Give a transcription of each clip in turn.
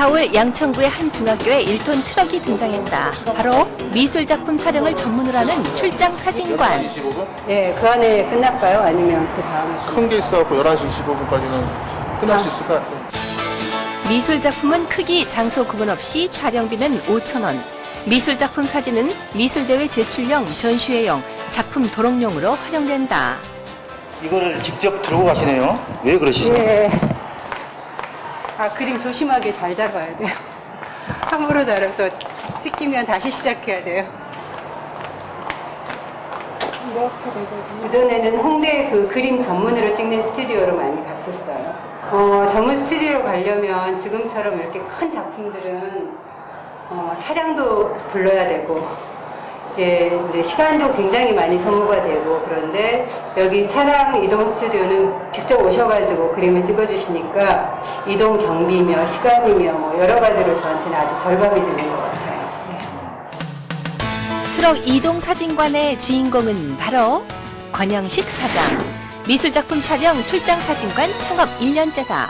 서울 양천구의 한 중학교에 1톤 트럭이 등장했다. 바로 미술작품 촬영을 전문으로 하는 출장 사진관. 25분? 네, 그 안에 끝날까요? 아니면 그 다음에? 큰게 있어갖고 11시 25분까지는 끝날 수 있을 것 같아요. 미술작품은 크기, 장소 구분 없이 촬영비는 5,000원. 미술작품 사진은 미술대회 제출용, 전시회용, 작품 도록용으로 활용된다. 이거를 직접 들고 가시네요. 왜 그러시죠? 예. 아, 그림 조심하게 잘 잡아야 돼요. 함부로 다뤄서 찍히면 다시 시작해야 돼요. 그전에는 홍대 그 그림 전문으로 찍는 스튜디오로 많이 갔었어요. 어, 전문 스튜디오로 가려면 지금처럼 이렇게 큰 작품들은 어, 차량도 불러야 되고, 예, 이제 시간도 굉장히 많이 소모가 되고, 그런데 여기 차량 이동 스튜디오는 직접 오셔가지고 그림을 찍어주시니까 이동 경비며 시간이며 뭐 여러 가지로 저한테는 아주 절감이 되는 것 같아요. 예. 트럭 이동 사진관의 주인공은 바로 권영식 사장. 미술작품 촬영 출장 사진관 창업 1년째다.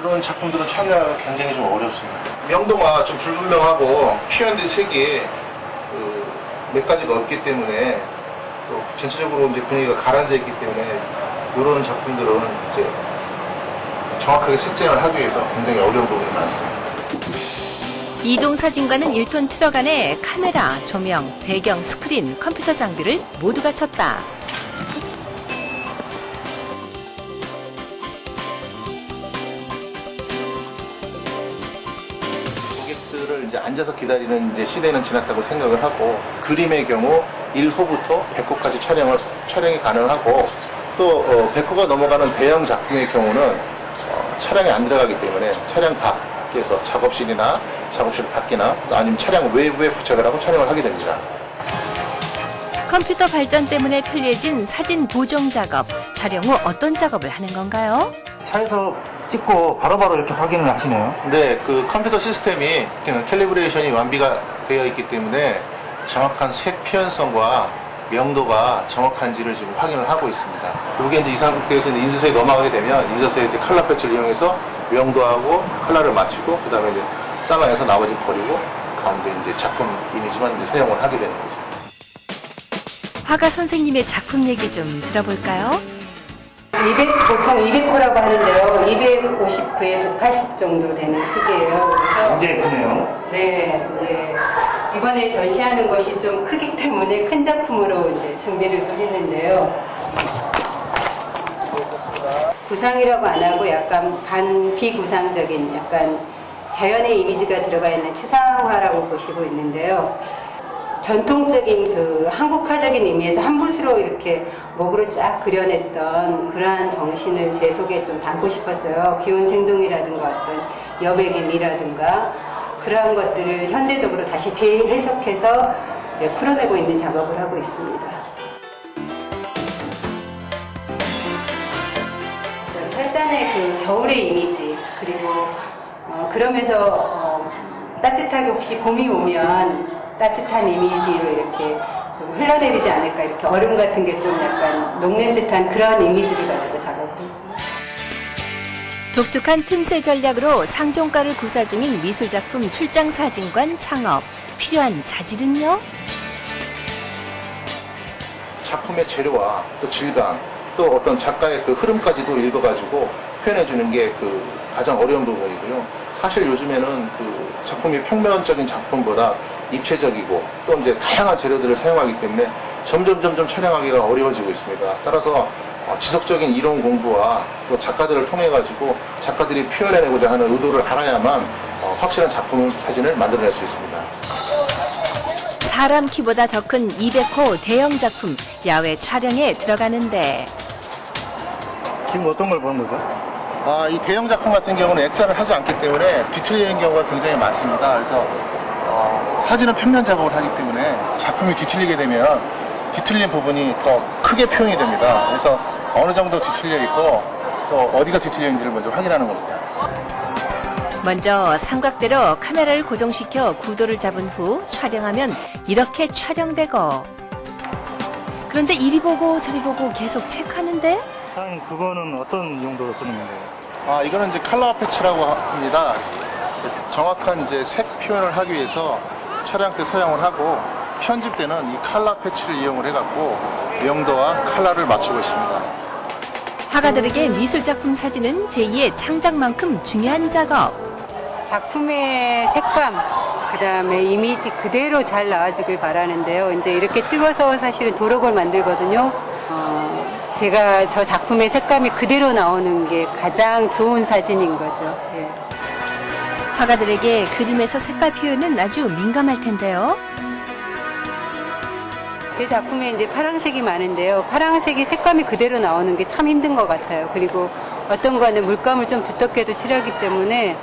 이런 작품들은 촬영하기가 굉장히 좀 어렵습니다. 명도가 좀 불분명하고 표현된 색이 그, 몇 가지가 없기 때문에 또 전체적으로 이제 분위기가 가라앉아 있기 때문에 이런 작품들은 이제 정확하게 색재를 하기 위해서 굉장히 어려운 부분이 많습니다. 이동 사진관은 1톤 트럭 안에 카메라, 조명, 배경, 스크린, 컴퓨터 장비를 모두 갖췄다. 이제 앉아서 기다리는 이제 시대는 지났다고 생각을 하고 그림의 경우 1호부터 100호까지 촬영을 촬영이 가능하고 또 어, 100호가 넘어가는 대형 작품의 경우는 어, 차량이 안 들어가기 때문에 차량 밖에서 작업실이나 작업실 밖이나 아니면 차량 외부에 부착을 하고 촬영을 하게 됩니다. 컴퓨터 발전 때문에 편리해진 사진 보정 작업. 촬영 후 어떤 작업을 하는 건가요? 차에서 찍고 바로바로 이렇게 확인을 하시네요. 근데 그 컴퓨터 시스템이 그냥 캘리브레이션이 완비가 되어 있기 때문에 정확한 색 표현성과 명도가 정확한지를 지금 확인을 하고 있습니다. 이게 이제 이 상태에서 인쇄소에 넘어가게 되면 인쇄소에 이제 컬러 패치를 이용해서 명도하고 컬러를 맞추고 그 다음에 이제 잘라내서 나머지 버리고 가운데 이제 작품 이미지만 이제 사용을 하게 되는 거죠. 화가 선생님의 작품 얘기 좀 들어볼까요? 200, 보통 200호라고 하는데요. 259에 180 정도 되는 크기예요. 그래서 굉장히 크네요. 네, 이제 이번에 전시하는 것이 좀 크기 때문에 큰 작품으로 이제 준비를 좀 했는데요. 구상이라고 안 하고 약간 반 비구상적인 약간 자연의 이미지가 들어가 있는 추상화라고 보시고 있는데요. 전통적인 그 한국화적인 의미에서 한 붓으로 이렇게 목으로 쫙 그려냈던 그러한 정신을 제 속에 좀 담고 싶었어요. 기온 생동이라든가 어떤 여백의 미라든가 그러한 것들을 현대적으로 다시 재해석해서 네, 풀어내고 있는 작업을 하고 있습니다. 설산의 그 겨울의 이미지 그리고 어, 그러면서 어, 따뜻하게 혹시 봄이 오면 따뜻한 이미지로 이렇게 좀 흘러내리지 않을까 이렇게 얼음 같은 게 좀 약간 녹는 듯한 그런 이미지를 가지고 작업을 했습니다. 독특한 틈새 전략으로 상종가를 구사 중인 미술작품 출장 사진관 창업. 필요한 자질은요? 작품의 재료와 또 질감 또 어떤 작가의 그 흐름까지도 읽어가지고 표현해주는 게 그 가장 어려운 부분이고요. 사실 요즘에는 그 작품이 평면적인 작품보다 입체적이고 또 이제 다양한 재료들을 사용하기 때문에 점점 점점 촬영하기가 어려워지고 있습니다. 따라서 어, 지속적인 이론 공부와 또 작가들을 통해 가지고 작가들이 표현해내고자 하는 의도를 알아야만 어, 확실한 작품 사진을 만들어낼 수 있습니다. 사람 키보다 더 큰 200호 대형 작품 야외 촬영에 들어가는데 지금 어떤 걸 보는 거죠? 아, 이 대형 작품 같은 경우는 액자를 하지 않기 때문에 뒤틀리는 경우가 굉장히 많습니다. 그래서 어, 사진은 평면 작업을 하기 때문에 작품이 뒤틀리게 되면 뒤틀린 부분이 더 크게 표현이 됩니다. 그래서 어느 정도 뒤틀려 있고 또 어디가 뒤틀려 있는지를 먼저 확인하는 겁니다. 먼저 삼각대로 카메라를 고정시켜 구도를 잡은 후 촬영하면 이렇게 촬영되고 그런데 이리 보고 저리 보고 계속 체크하는데 사장님 그거는 어떤 용도로 쓰는 건가요? 아, 이거는 이제 컬러 패치라고 합니다. 정확한 이제 색 표현을 하기 위해서 촬영 때 사용을 하고 편집 때는 이 칼라 패치를 이용을 해갖고 명도와 칼라를 맞추고 있습니다. 화가들에게 미술작품 사진은 제2의 창작만큼 중요한 작업. 작품의 색감, 그 다음에 이미지 그대로 잘 나와주길 바라는데요. 이제 이렇게 찍어서 사실은 도록을 만들거든요. 어, 제가 저 작품의 색감이 그대로 나오는 게 가장 좋은 사진인 거죠. 예. 화가들에게 그림에서 색깔 표현은 아주 민감할 텐데요. 제 작품에 이제 파란색이 많은데요. 파란색이 색감이 그대로 나오는 게 참 힘든 것 같아요. 그리고 어떤 거는 물감을 좀 두텁게도 칠하기 때문에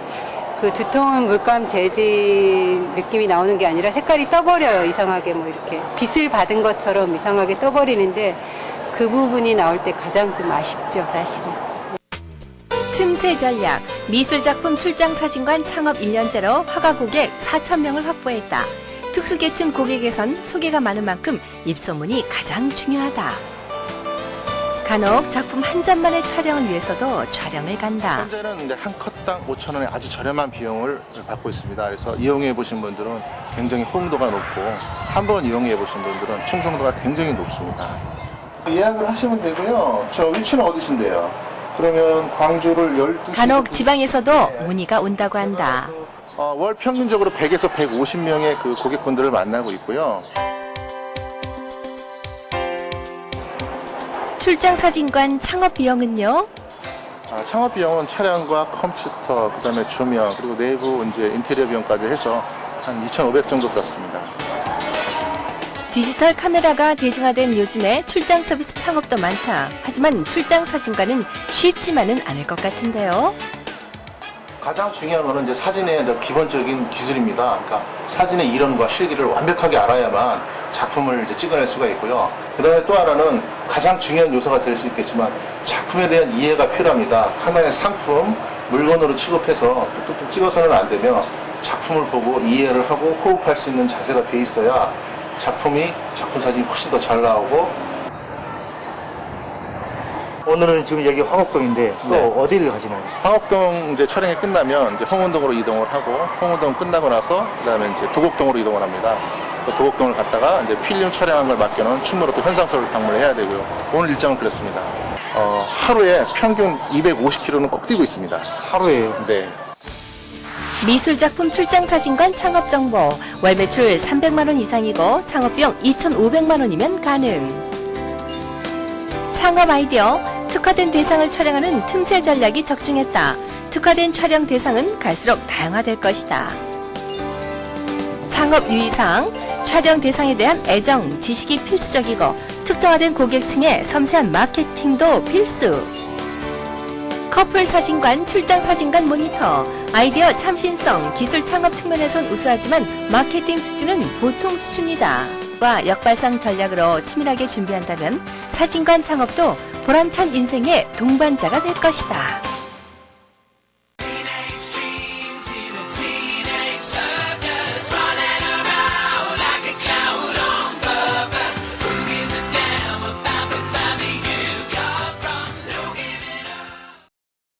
그 두터운 물감 재질 느낌이 나오는 게 아니라 색깔이 떠버려요. 이상하게 뭐 이렇게 빛을 받은 것처럼 이상하게 떠버리는데 그 부분이 나올 때 가장 좀 아쉽죠, 사실은. 틈새 전략, 미술작품 출장 사진관 창업 1년째로 화가 고객 4,000명을 확보했다. 특수계층 고객에선 소개가 많은 만큼 입소문이 가장 중요하다. 간혹 작품 한 점만의 촬영을 위해서도 촬영을 간다. 현재는 이제 한 컷당 5천 원의 아주 저렴한 비용을 받고 있습니다. 그래서 이용해 보신 분들은 굉장히 호응도가 높고 한 번 이용해 보신 분들은 충성도가 굉장히 높습니다. 예약을 하시면 되고요. 저 위치는 어디신데요? 그러면 광주를 12시 간혹 지방에서도 문의가 온다고 한다. 어, 월 평균적으로 100에서 150명의 그 고객분들을 만나고 있고요. 출장 사진관 창업 비용은요? 아, 창업 비용은 촬영과 컴퓨터, 그다음에 조명, 그리고 내부 이제 인테리어 비용까지 해서 한 2,500 정도 들었습니다. 디지털 카메라가 대중화된 요즘에 출장 서비스 창업도 많다. 하지만 출장 사진관은 쉽지만은 않을 것 같은데요. 가장 중요한 거는 이제 사진의 기본적인 기술입니다. 그러니까 사진의 이론과 실기를 완벽하게 알아야만 작품을 이제 찍어낼 수가 있고요. 그 다음에 또 하나는 가장 중요한 요소가 될 수 있겠지만 작품에 대한 이해가 필요합니다. 하나의 상품, 물건으로 취급해서 뚝뚝뚝 찍어서는 안 되며 작품을 보고 이해를 하고 호흡할 수 있는 자세가 돼 있어야 작품이 작품 사진이 훨씬 더 잘 나오고 오늘은 지금 여기 화곡동인데 또 네. 어디를 가시나요? 황업동 이제 촬영이 끝나면 이제 홍은동으로 이동을 하고 홍은동 끝나고 나서 그다음에 이제 도곡동으로 이동을 합니다. 또 도곡동을 갔다가 이제 필름 촬영한 걸 맡겨놓은 충무로 또 현상소를 방문을 해야 되고요. 오늘 일정은 그렇습니다. 어, 하루에 평균 250km는 꼭 뛰고 있습니다. 하루에요. 네. 미술작품 출장 사진관 창업 정보. 월 매출 300만 원 이상이고 창업 비용 2,500만 원이면 가능. 창업 아이디어. 특화된 대상을 촬영하는 틈새 전략이 적중했다. 특화된 촬영 대상은 갈수록 다양화될 것이다. 창업 유의사항. 촬영 대상에 대한 애정, 지식이 필수적이고 특정화된 고객층의 섬세한 마케팅도 필수. 커플 사진관, 출장 사진관 모니터, 아이디어 참신성, 기술 창업 측면에선 우수하지만 마케팅 수준은 보통 수준이다. 와 역발상 전략으로 치밀하게 준비한다면 사진관 창업도 보람찬 인생의 동반자가 될 것이다.